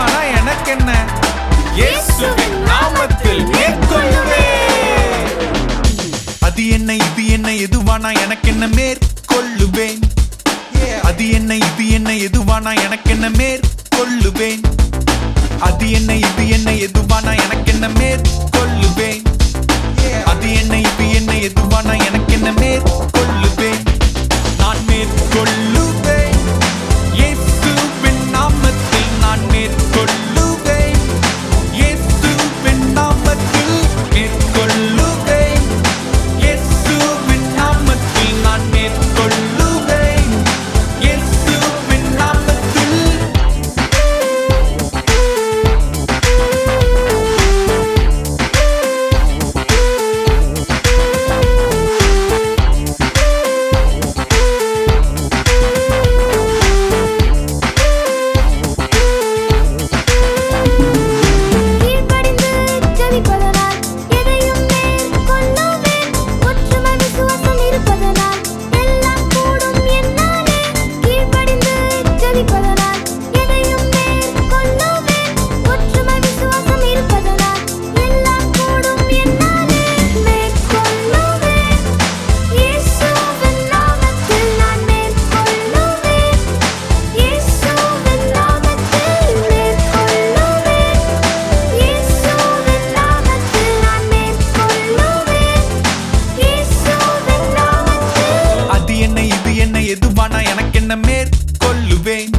ஆனா எனக்கு என்ன அது என்ன இது என்ன எதுவானா எனக்கு என்ன மேற்கொள்ளுவேன். அது என்ன இது என்ன எதுவானா எனக்கு என்ன மேற்கொள்ளுவேன். அது என்ன இது என்ன babe.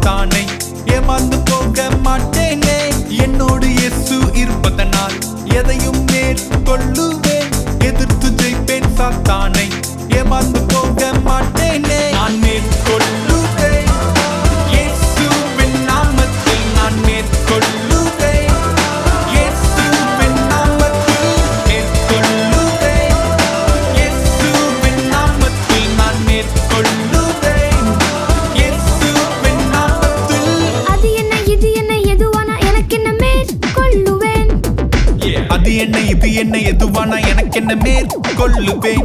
தானே ஏமாந்து போக மாட்டேனே. என்னோடு எசு இருப்பதனால் எதையும் மேற்கொள்ளுவேன். என்ன எதுவானா எனக்கு என்ன மேற்கொள்ளுவேன்?